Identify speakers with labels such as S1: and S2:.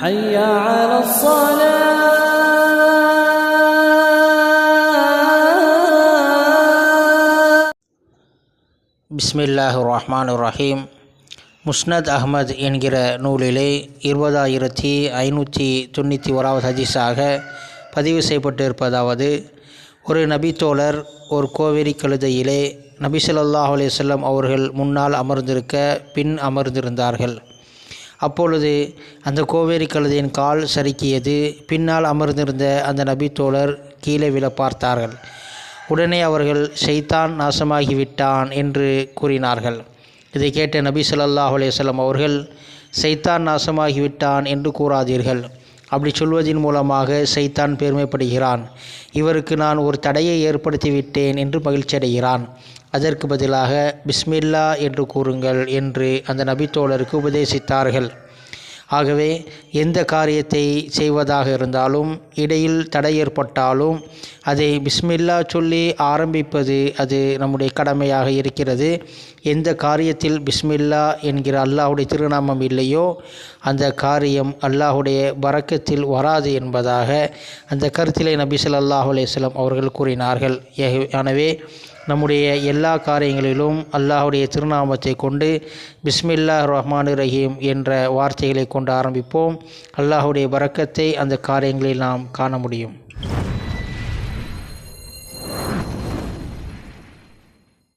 S1: حي على الصلاة
S2: பிஸ்மில்லாஹ் ரஹ்மான் ரஹீம் முஸ்னத் அஹ்மத் என்கிற நூலிலே இருபதாயிரத்தி ஐநூற்றி தொண்ணூற்றி ஓராவது ஹதீஸாக பதிவு செய்யப்பட்டிருப்பதாவது ஒரு நபித்தோழர் ஒரு கோவேரி கழுதையிலே நபி ஸல்லல்லாஹு அலைஹி வஸல்லம் அவர்கள் முன்னால் அமர்ந்திருக்க பின் அமர்ந்திருந்தார்கள் அப்பொழுது அந்த கோவேரி கழுதையின் கால் சறுக்கியது. பின்னால் அமர்ந்திருந்த அந்த நபி தோழர் கீழே விழ பார்த்தார்கள். உடனே அவர்கள் செய்தான் நாசமாகிவிட்டான் என்று கூறினார்கள். இதை கேட்ட நபி சொல்லாஹ் அலையம் அவர்கள் சைத்தான் நாசமாகிவிட்டான் என்று கூறாதீர்கள். அப்படி சொல்வதின் மூலமாக சைத்தான் பெருமைப்படுகிறான். இவருக்கு நான் ஒரு தடையை ஏற்படுத்திவிட்டேன் என்று மகிழ்ச்சி அடைகிறான் அதற்கு பதிலாக பிஸ்மில்லா என்று கூறுங்கள் என்று அந்த நபித்தோழருக்கு உபதேசித்தார்கள். ஆகவே எந்த காரியத்தை செய்வதாக இருந்தாலும் இடையில் தடை ஏற்பட்டாலும் அதை பிஸ்மில்லா சொல்லி ஆரம்பிப்பது அது நம்முடைய கடமையாக இருக்கிறது. எந்த காரியத்தில் பிஸ்மில்லா என்கிற அல்லாஹுடைய திருநாமம் இல்லையோ அந்த காரியம் அல்லாஹுடைய வரக்கத்தில் வராது என்பதாக அந்த கருத்திலே நபி சொல்லாஹ் அலையம் அவர்கள் கூறினார்கள். எனவே நம்முடைய எல்லா காரியங்களிலும் அல்லாஹுடைய திருநாமத்தை கொண்டு பிஸ்மில்லா ரஹ்மான் ரஹீம் என்ற வார்த்தைகளை கொண்டு ஆரம்பிப்போம். அல்லாஹுடைய வரக்கத்தை அந்த காரியங்களில் நாம் காண முடியும்.